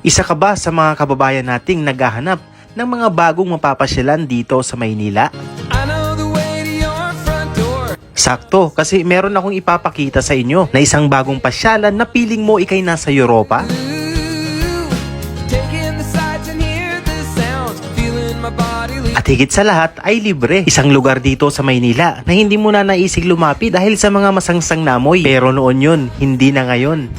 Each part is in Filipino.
Isa ka ba sa mga kababayan nating naghahanap ng mga bagong mapapasyalan dito sa Maynila? Sakto, kasi meron akong ipapakita sa inyo na isang bagong pasyalan na piling mo ikay nasa Europa. At higit sa lahat ay libre. Isang lugar dito sa Maynila na hindi mo na naisig lumapit dahil sa mga masangsang namoy. Pero noon yun, hindi na ngayon.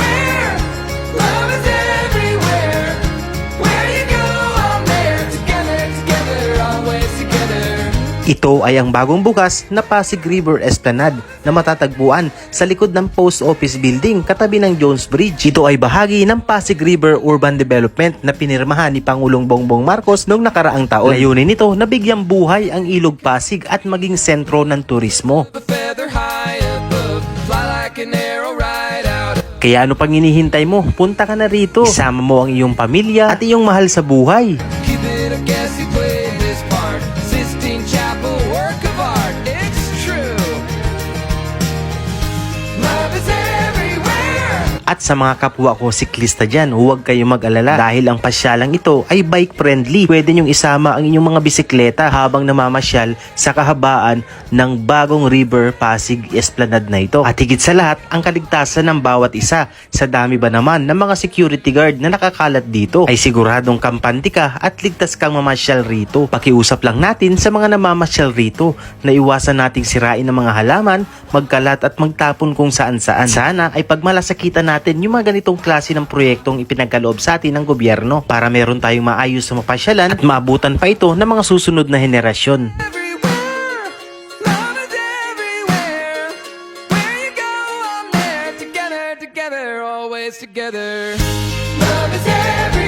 Ito ay ang bagong bukas na Pasig River Esplanade na matatagpuan sa likod ng Post Office Building katabi ng Jones Bridge. Ito ay bahagi ng Pasig River Urban Development na pinirmahan ni Pangulong Bongbong Marcos noong nakaraang taon. Layunin nito na bigyang buhay ang Ilog Pasig at maging sentro ng turismo. Kaya ano pang hinihintay mo? Punta ka na rito. Isama mo ang iyong pamilya at iyong mahal sa buhay. At sa mga kapwa ko siklista dyan, huwag kayong mag-alala dahil ang pasyalang ito ay bike friendly. Pwede nyong isama ang inyong mga bisikleta habang namamasyal sa kahabaan ng bagong River Pasig Esplanade na ito. At higit sa lahat, ang kaligtasan ng bawat isa. Sa dami ba naman ng mga security guard na nakakalat dito ay siguradong kampante ka at ligtas kang mamasyal rito. Pakiusap lang natin sa mga namamasyal rito na iwasan nating sirain ng mga halaman, magkalat at magtapon kung saan saan. Sana ay pagmalasakitan natin yung mga ganitong klase ng proyektong ipinagkaloob sa atin ng gobyerno para meron tayong maayos na mapasyalan at maabutan pa ito ng mga susunod na henerasyon. Together, always together. Love is everywhere.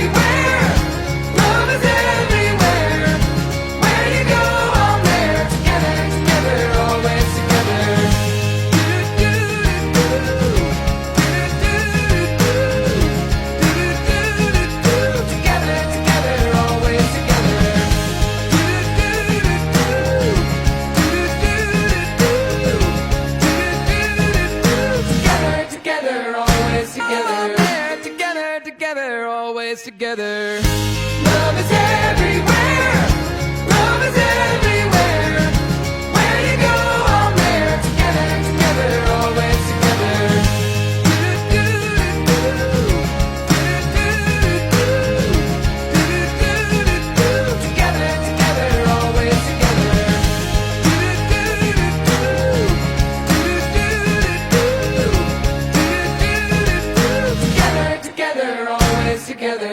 Together. Together, together, always together. Love is everywhere. Together, together, always together.